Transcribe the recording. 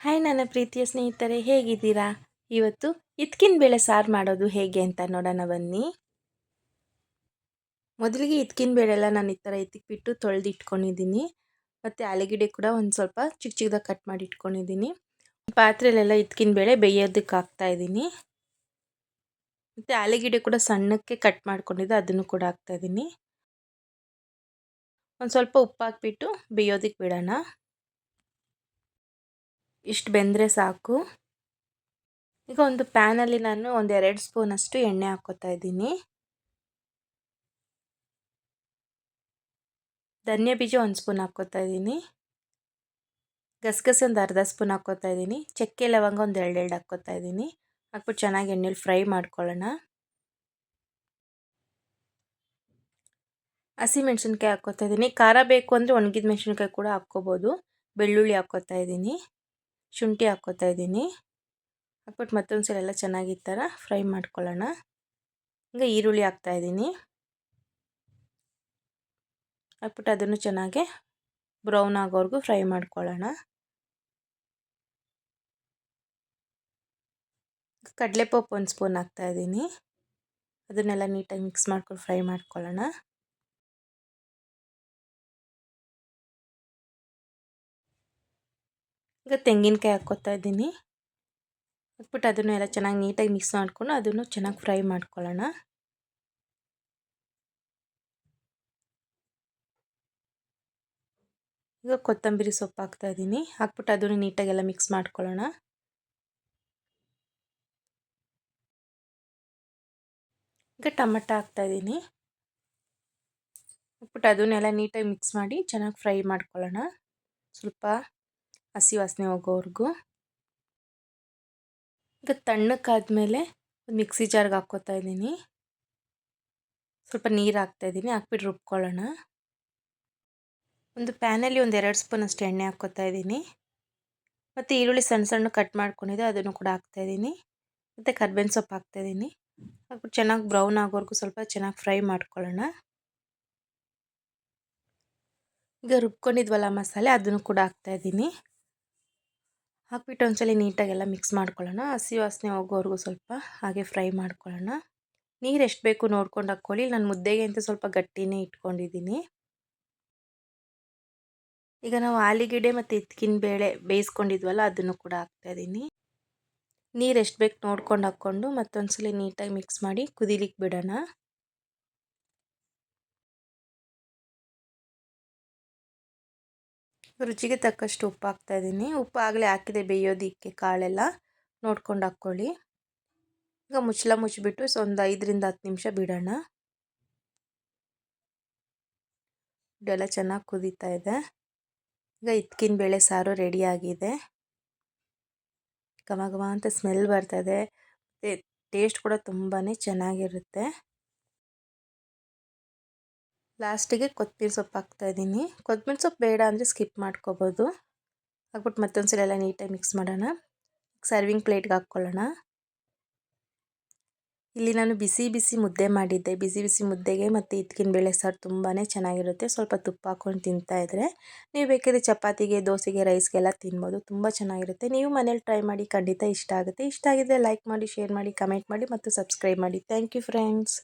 Hi ನನ್ನ ಪ್ರೀತಿಯ ಸ್ನೇಹಿತರೆ, ಹೇಗಿದ್ದೀರಾ? ಇವತ್ತು ಇತ್ಕಿನ ಬೇಳೆ ಸಾರು ಮಾಡೋದು ಹೇಗೆ ಅಂತ ನೋಡೋಣ ಬನ್ನಿ. ಮೊದಲಿಗೆ ಇತ್ಕಿನ ಬೇಳೆ ಎಲ್ಲ ನಾನು ಈ ಥರ ಎತ್ತಿಕ್ಬಿಟ್ಟು ತೊಳೆದು ಇಟ್ಕೊಂಡಿದ್ದೀನಿ ಮತ್ತು ಆಲೂಗೆಡ್ಡೆ ಕೂಡ ಒಂದು ಸ್ವಲ್ಪ ಚಿಕ್ಕ ಚಿಕ್ಕದಾಗಿ ಕಟ್ ಮಾಡಿ ಇಟ್ಕೊಂಡಿದ್ದೀನಿ ಪಾತ್ರೆಲೆಲ್ಲ ಇತ್ಕಿನ ಬೇಳೆ ಬೇಯೋದಕ್ಕೆ ಹಾಕ್ತಾ ಇದ್ದೀನಿ. ಮತ್ತು ಆಲೂಗೆಡ್ಡೆ ಕೂಡ ಸಣ್ಣಕ್ಕೆ ಕಟ್ ಮಾಡ್ಕೊಂಡಿದ್ದೆ ಅದನ್ನು ಕೂಡ ಹಾಕ್ತಾ ಇದ್ದೀನಿ. ಒಂದು ಸ್ವಲ್ಪ ಉಪ್ಪು ಹಾಕ್ಬಿಟ್ಟು ಬೇಯೋದಕ್ಕೆ ಬಿಡೋಣ. ಇಷ್ಟು ಬೆಂದರೆ ಸಾಕು. ಈಗ ಒಂದು ಪ್ಯಾನಲ್ಲಿ ನಾನು ಒಂದು ಎರಡು ಸ್ಪೂನಷ್ಟು ಎಣ್ಣೆ ಹಾಕ್ಕೋತಾ ಇದ್ದೀನಿ. ಧನ್ಯ ಬೀಜ ಒಂದು ಸ್ಪೂನ್ ಹಾಕ್ಕೋತಾ ಇದ್ದೀನಿ. ಗಸಗಸೆ ಒಂದು ಅರ್ಧ ಸ್ಪೂನ್ ಹಾಕ್ಕೋತಾ ಇದ್ದೀನಿ. ಚಕ್ಕೆ ಲವಂಗ ಒಂದು ಎರಡು ಎರಡು ಹಾಕ್ಕೋತಾ ಇದ್ದೀನಿ. ಹಾಕ್ಬಿಟ್ಟು ಚೆನ್ನಾಗಿ ಎಣ್ಣೆಲಿ ಫ್ರೈ ಮಾಡ್ಕೊಳ್ಳೋಣ. ಹಸಿ ಮೆಣಸಿನ್ಕಾಯಿ ಹಾಕ್ಕೋತಾ ಇದ್ದೀನಿ. ಖಾರ ಬೇಕು ಅಂದರೆ ಒಣಗಿದ ಮೆಣಸಿನ್ಕಾಯಿ ಕೂಡ ಹಾಕ್ಕೋಬೋದು. ಬೆಳ್ಳುಳ್ಳಿ ಹಾಕ್ಕೋತಾ ಇದ್ದೀನಿ. ಶುಂಠಿ ಹಾಕ್ಕೋತಾ ಇದ್ದೀನಿ. ಹಾಕ್ಬಿಟ್ಟು ಮತ್ತೊಂದು ಸಲ ಎಲ್ಲ ಚೆನ್ನಾಗಿ ಈ ಥರ ಫ್ರೈ ಮಾಡ್ಕೊಳ್ಳೋಣ. ಈಗ ಈರುಳ್ಳಿ ಹಾಕ್ತಾ ಇದ್ದೀನಿ. ಹಾಕ್ಬಿಟ್ಟು ಅದನ್ನು ಚೆನ್ನಾಗಿ ಬ್ರೌನ್ ಆಗೋವರೆಗೂ ಫ್ರೈ ಮಾಡ್ಕೊಳ್ಳೋಣ. ಕಡಲೆಪಪ್ಪು ಒಂದು ಸ್ಪೂನ್ ಹಾಕ್ತಾಯಿದ್ದೀನಿ ಅದನ್ನೆಲ್ಲ ನೀಟಾಗಿ ಮಿಕ್ಸ್ ಮಾಡ್ಕೊಂಡು ಫ್ರೈ ಮಾಡ್ಕೊಳ್ಳೋಣ. ಈಗ ತೆಂಗಿನಕಾಯಿ ಹಾಕ್ಕೊತಾ ಇದ್ದೀನಿ. ಹಾಕ್ಬಿಟ್ಟು ಅದನ್ನು ಎಲ್ಲ ಚೆನ್ನಾಗಿ ನೀಟಾಗಿ ಮಿಕ್ಸ್ ಮಾಡಿಕೊಂಡು ಅದನ್ನು ಚೆನ್ನಾಗಿ ಫ್ರೈ ಮಾಡ್ಕೊಳ್ಳೋಣ. ಈಗ ಕೊತ್ತಂಬರಿ ಸೊಪ್ಪು ಹಾಕ್ತಾ ಇದ್ದೀನಿ. ಹಾಕ್ಬಿಟ್ಟು ಅದನ್ನು ನೀಟಾಗೆಲ್ಲ ಮಿಕ್ಸ್ ಮಾಡ್ಕೊಳ್ಳೋಣ. ಈಗ ಟಮಟ ಹಾಕ್ತಾ ಇದ್ದೀನಿ. ಹಾಕ್ಬಿಟ್ಟು ಅದನ್ನೆಲ್ಲ ನೀಟಾಗಿ ಮಿಕ್ಸ್ ಮಾಡಿ ಚೆನ್ನಾಗಿ ಫ್ರೈ ಮಾಡ್ಕೊಳ್ಳೋಣ. ಸ್ವಲ್ಪ ಹಸಿ ವಾಸನೆ ಹೋಗೋವರೆಗೂ. ಈಗ ತಣ್ಣಕ್ಕಾದ್ಮೇಲೆ ಒಂದು ಮಿಕ್ಸಿ ಜಾರ್ಗೆ ಹಾಕ್ಕೋತಾ ಇದ್ದೀನಿ. ಸ್ವಲ್ಪ ನೀರು ಹಾಕ್ತಾಯಿದ್ದೀನಿ ಹಾಕ್ಬಿಟ್ಟು ರುಬ್ಕೊಳ್ಳೋಣ. ಒಂದು ಪ್ಯಾನಲ್ಲಿ ಒಂದು ಎರಡು ಸ್ಪೂನ್ ಅಷ್ಟು ಎಣ್ಣೆ ಹಾಕ್ಕೋತಾ ಇದ್ದೀನಿ. ಮತ್ತು ಈರುಳ್ಳಿ ಸಣ್ಣ ಸಣ್ಣ ಕಟ್ ಮಾಡ್ಕೊಂಡಿದ್ದೆ, ಅದನ್ನು ಕೂಡ ಹಾಕ್ತಾಯಿದ್ದೀನಿ ಮತ್ತು ಕರ್ಬೇವಿನ ಸೊಪ್ಪು ಹಾಕ್ತಾಯಿದ್ದೀನಿ ಹಾಕ್ಬಿಟ್ಟು ಚೆನ್ನಾಗಿ ಬ್ರೌನ್ ಆಗೋವರೆಗೂ ಸ್ವಲ್ಪ ಚೆನ್ನಾಗಿ ಫ್ರೈ ಮಾಡ್ಕೊಳ್ಳೋಣ. ಈಗ ರುಬ್ಕೊಂಡಿದ್ವಲ್ಲ ಮಸಾಲೆ, ಅದನ್ನು ಕೂಡ ಹಾಕ್ತಾಯಿದ್ದೀನಿ ಹಾಕ್ಬಿಟ್ಟು ಒಂದ್ಸಲ ನೀಟಾಗೆಲ್ಲ ಮಿಕ್ಸ್ ಮಾಡ್ಕೊಳ್ಳೋಣ. ಹಸಿ ವಾಸನೆ ಹೋಗೋವರೆಗೂ ಸ್ವಲ್ಪ ಹಾಗೆ ಫ್ರೈ ಮಾಡ್ಕೊಳ್ಳೋಣ. ನೀರು ಎಷ್ಟು ಬೇಕು ನೋಡ್ಕೊಂಡು ಹಾಕ್ಕೊಳ್ಳಿ. ನಾನು ಮುದ್ದೆಗೆ ಅಂತ ಸ್ವಲ್ಪ ಗಟ್ಟಿನೇ ಇಟ್ಕೊಂಡಿದ್ದೀನಿ. ಈಗ ನಾವು ಆಲಿಗೆಡೆ ಮತ್ತು ಇತ್ಕಿನ ಬೇಳೆ ಬೇಯಿಸ್ಕೊಂಡಿದ್ವಲ್ಲ, ಅದನ್ನು ಕೂಡ ಹಾಕ್ತಾಯಿದ್ದೀನಿ ನೀರು ಎಷ್ಟು ಬೇಕು ನೋಡ್ಕೊಂಡು ಹಾಕ್ಕೊಂಡು ಮತ್ತೊಂದ್ಸಲ ನೀಟಾಗಿ ಮಿಕ್ಸ್ ಮಾಡಿ ಕುದಿಲಿಕ್ಕೆ ಬಿಡೋಣ. ರುಚಿಗೆ ತಕ್ಕಷ್ಟು ಉಪ್ಪು ಹಾಕ್ತಾಯಿದ್ದೀನಿ ಉಪ್ಪು ಆಗಲೇ ಹಾಕಿದೆ ಬೇಯೋದಿಕ್ಕೆ ಕಾಳೆಲ್ಲ. ನೋಡ್ಕೊಂಡು ಹಾಕ್ಕೊಳ್ಳಿ. ಈಗ ಮುಚ್ಚಲ ಮುಚ್ಚಿಬಿಟ್ಟು ಸೊ ಒಂದು ಐದರಿಂದ ಹತ್ತು ನಿಮಿಷ ಬಿಡೋಣ. ಇದೆಲ್ಲ ಚೆನ್ನಾಗಿ ಕುದೀತಾ ಇದೆ. ಈಗ ಇತ್ಕಿನ ಬೇಳೆ ಸಾರು ರೆಡಿಯಾಗಿದೆ ಘಮ ಘಮ ಅಂತ ಸ್ಮೆಲ್ ಬರ್ತದೆ ಟೇಸ್ಟ್ ಕೂಡ ತುಂಬಾ ಚೆನ್ನಾಗಿರುತ್ತೆ. ಲಾಸ್ಟಿಗೆ ಕೊತ್ತಂಬರಿ ಸೊಪ್ಪು ಹಾಕ್ತಾಯಿದ್ದೀನಿ ಕೊತ್ತಂಬರಿ ಸೊಪ್ಪು ಬೇಡ ಅಂದರೆ ಸ್ಕಿಪ್ ಮಾಡ್ಕೋಬೋದು. ಹಾಕ್ಬಿಟ್ಟು ಮತ್ತೊಂದು ಸಲ ಎಲ್ಲ ನೀಟಾಗಿ ಮಿಕ್ಸ್ ಮಾಡೋಣ. ಸರ್ವಿಂಗ್ ಪ್ಲೇಟ್ಗೆ ಹಾಕ್ಕೊಳ್ಳೋಣ. ಇಲ್ಲಿ ನಾನು ಬಿಸಿ ಬಿಸಿ ಮುದ್ದೆ ಮಾಡಿದ್ದೆ. ಬಿಸಿ ಬಿಸಿ ಮುದ್ದೆಗೆ ಮತ್ತು ಇದ್ಕಿನ ಬೇಳೆ ಸಾರು ತುಂಬಾ ಚೆನ್ನಾಗಿರುತ್ತೆ. ಸ್ವಲ್ಪ ತುಪ್ಪ ಹಾಕ್ಕೊಂಡು ತಿಂತಾಯಿದ್ರೆ ನೀವು ಬೇಕಿದ್ರೆ ಚಪಾತಿಗೆ, ದೋಸೆಗೆ ರೈಸ್ಗೆಲ್ಲ ತಿನ್ಬೋದು. ತುಂಬ ಚೆನ್ನಾಗಿರುತ್ತೆ. ನೀವು ಮನೇಲಿ ಟ್ರೈ ಮಾಡಿ ಖಂಡಿತ ಇಷ್ಟ ಆಗುತ್ತೆ. ಇಷ್ಟ ಆಗಿದ್ರೆ ಲೈಕ್ ಮಾಡಿ ಶೇರ್ ಮಾಡಿ ಕಮೆಂಟ್ ಮಾಡಿ ಮತ್ತು ಸಬ್ಸ್ಕ್ರೈಬ್ ಮಾಡಿ. Thank you friends